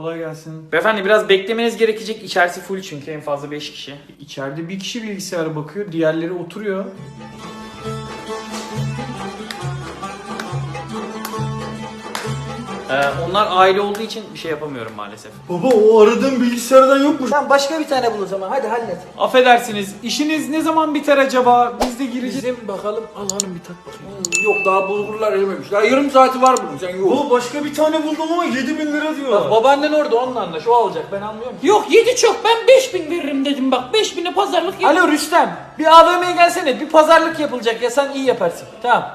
Kolay gelsin. Beyefendi biraz beklemeniz gerekecek. İçerisi full çünkü en fazla 5 kişi. İçeride bir kişi bilgisayara bakıyor, diğerleri oturuyor. Ee, onlar aile olduğu için bir şey yapamıyorum maalesef. Baba o aradığın bilgisayardan yokmuş. Sen başka bir tane bul o zaman hadi hallet. Affedersiniz, işiniz ne zaman biter acaba? Biz de gireceğiz. Bizim bakalım Allah'ım bir tak bakayım. yok daha bulgurlar erimemiş. Daha yarım saati var bunun sen yok. Baba başka bir tane buldum ama 7000 lira diyor. Bak babaannen orada onunla anlaş. O alacak ben anlıyorum. Yok 7 çok ben 5000 veririm dedim bak 5000'e pazarlık yap. Alo Rüstem. Bir AVM'ye gelsene. Bir pazarlık yapılacak ya sen iyi yaparsın. Tamam.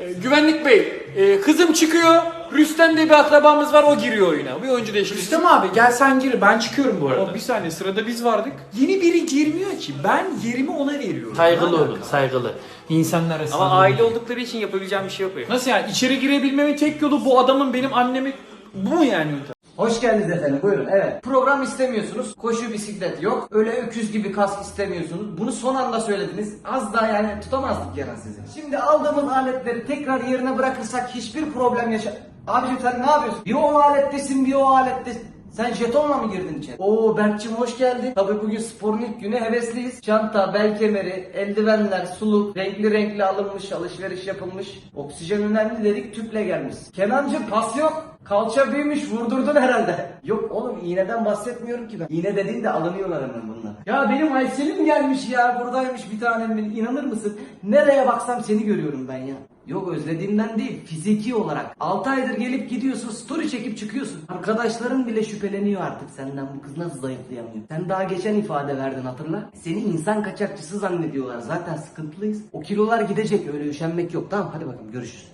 Ee, güvenlik bey. e, kızım çıkıyor. Rüstem diye bir akrabamız var o giriyor oyuna. Bir oyuncu değişikliği. Rüstem abi gel sen gir ben çıkıyorum bu arada. bir saniye sırada biz vardık. Yeni biri girmiyor ki ben yerimi ona veriyorum. Saygılı olun saygılı. İnsanlar arasında. Ama aile oldukları için yapabileceğim bir şey yok. benim. Nasıl yani içeri girebilmemin tek yolu bu adamın benim annemi bu mu yani? Hoş geldiniz efendim buyurun evet. Program istemiyorsunuz. Koşu bisiklet yok. Öyle öküz gibi kask istemiyorsunuz. Bunu son anda söylediniz. Az daha yani tutamazdık yarın sizi. Şimdi aldığımız aletleri tekrar yerine bırakırsak hiçbir problem yaşa... Abicim sen ne yapıyorsun? Bir o alettesin bir o alettesin. Sen jetonla mı girdin içeri? Oo Berk'cim hoş geldin. Tabii bugün sporun ilk günü hevesliyiz. Çanta, bel kemeri, eldivenler, suluk, renkli renkli alınmış, alışveriş yapılmış. Oksijen önemli dedik tüple gelmiş. Kenancım pas yok. Kalça büyümüş vurdurdun herhalde. Yok oğlum iğneden bahsetmiyorum ki ben. İğne dediğin de alınıyorlar hemen bunlar. Ya benim Aysel'im gelmiş ya buradaymış bir tanem benim. İnanır mısın? Nereye baksam seni görüyorum ben ya. Yok özlediğimden değil fiziki olarak. 6 aydır gelip gidiyorsun story çekip çıkıyorsun. Arkadaşların bile şüpheleniyor artık senden bu kız nasıl zayıflayamıyor. Sen daha geçen ifade verdin hatırla. Seni insan kaçakçısı zannediyorlar zaten sıkıntılıyız. O kilolar gidecek öyle üşenmek yok tamam hadi bakalım görüşürüz.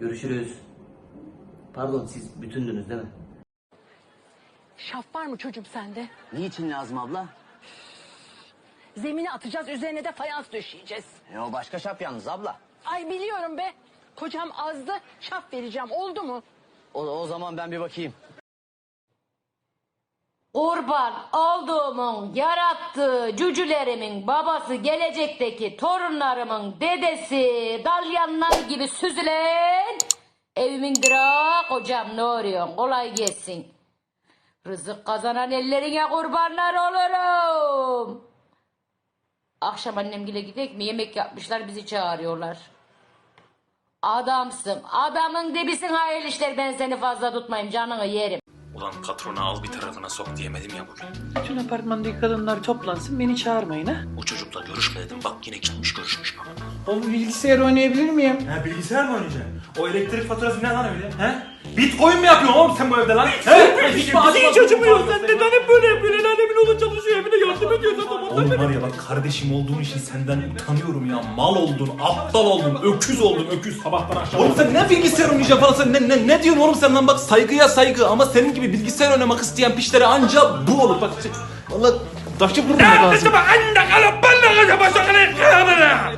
Görüşürüz. Pardon siz bütündünüz değil mi? Şaf var mı çocuğum sende? Niçin lazım abla? Zemini atacağız üzerine de fayans döşeyeceğiz. E o başka şap yalnız abla. Ay biliyorum be. Kocam azdı şaf vereceğim oldu mu? O, o zaman ben bir bakayım. Kurban olduğumun yarattığı cücülerimin babası gelecekteki torunlarımın dedesi dalyanlar gibi süzülen evimin direği kocam ne arıyorsun kolay gelsin. Rızık kazanan ellerine kurbanlar olurum. Akşam annemgile gidek mi yemek yapmışlar bizi çağırıyorlar. Adamsın adamın dibisin hayırlı işler ben seni fazla tutmayayım canını yerim. Ulan patrona al bir tarafına sok diyemedim ya bugün. Bütün apartmandaki kadınlar toplansın beni çağırmayın ha. O çocukla görüşme dedim. Bak yine gitmiş görüşmüş bak. Baba bilgisayar oynayabilir miyim? Ha bilgisayar mı oynayacaksın? O elektrik faturası ne lan öyle? He? Bitcoin mi yapıyorsun oğlum sen bu evde lan? He? Hiç hiç acımıyor sen neden hep Oğlum var ya bak kardeşim olduğun için senden utanıyorum ya. Mal oldun, aptal oldun, öküz oldun, öküz sabahtan akşama. Oğlum sen ne bilgisayar oynayacaksın falan sen ne, ne, ne diyorsun oğlum sen lan bak saygıya saygı ama senin gibi bilgisayar oynamak isteyen pişlere anca bu olur bak. Valla taşı vurmam lazım.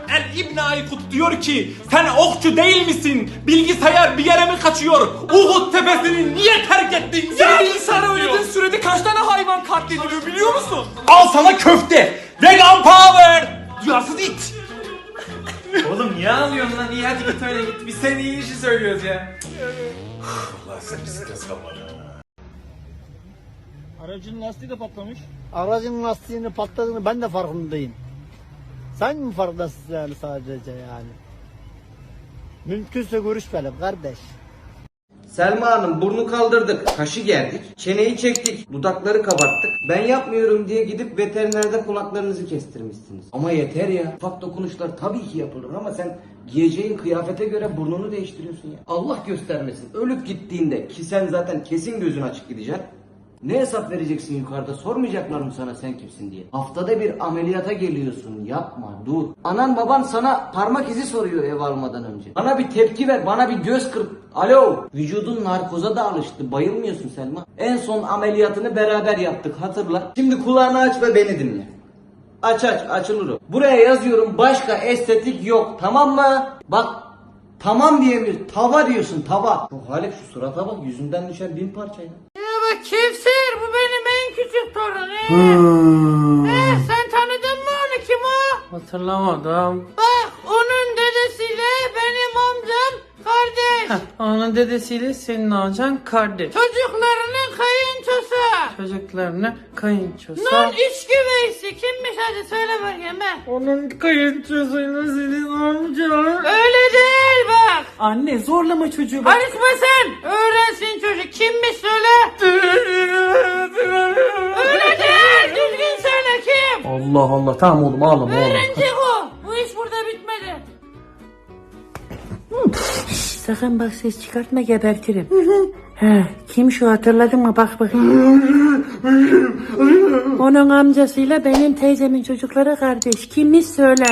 El İbn Aykut diyor ki sen okçu değil misin? Bilgisayar bir yere mi kaçıyor? Uhud tepesini niye terk ettin? Sen bilgisayar oynadığın sürede kaç tane hayvan katlediliyor biliyor musun? Al sana köfte. Vegan power. Duyarsız it. Oğlum niye ağlıyorsun lan? İyi hadi git öyle git. Biz senin iyi işi söylüyoruz ya. Aracın lastiğinin patladığını ben de farkındayım. Sen mi farkındasın yani sadece yani? Mümkünse görüşmeyelim kardeş. Selma Hanım burnu kaldırdık, kaşı gerdik, çeneyi çektik, dudakları kabarttık. Ben yapmıyorum diye gidip veterinerde kulaklarınızı kestirmişsiniz. Ama yeter ya. Ufak dokunuşlar tabii ki yapılır ama sen giyeceğin kıyafete göre burnunu değiştiriyorsun ya. Allah göstermesin. Ölüp gittiğinde ki sen zaten kesin gözün açık gideceksin. Ne hesap vereceksin yukarıda? Sormayacaklar mı sana sen kimsin diye? Haftada bir ameliyata geliyorsun. Yapma, dur. Anan baban sana parmak izi soruyor ev almadan önce. Bana bir tepki ver, bana bir göz kırp. Alo. Vücudun narkoza da alıştı. Bayılmıyorsun Selma. En son ameliyatını beraber yaptık hatırla. Şimdi kulağını aç ve beni dinle. Aç aç açılır. Buraya yazıyorum başka estetik yok tamam mı? Bak tamam diyemiyorsun. Tava diyorsun tava. Şu Halep şu surata bak yüzünden düşer bin parça ya. bak Kevser bu benim en küçük torunum. Ee, sen tanıdın mı onu kim o? Hatırlamadım. Bak onun dedesiyle benim amcam kardeş. Onun dedesiyle senin amcan kardeş. Çocuklarının kayın Çocuklarına kayınçosu. Lan iç güveysi kimmiş hadi söyle bakayım ben. Onun kayınçosuyla senin amcan. Öyle değil bak. Anne zorlama çocuğu bak. Karışma sen. Öğrensin çocuk. Kimmiş söyle. Allah Allah tamam oğlum ağlama oğlum. Öğrenecek o. Bu iş burada bitmedi. Sakın bak ses çıkartma gebertirim. He, kim şu hatırladın mı bak bakayım. Onun amcasıyla benim teyzemin çocukları kardeş. Kimmiş söyle.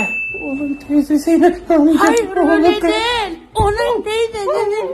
Onun teyzesiyle Hayır öyle değil. Onun teyzesinin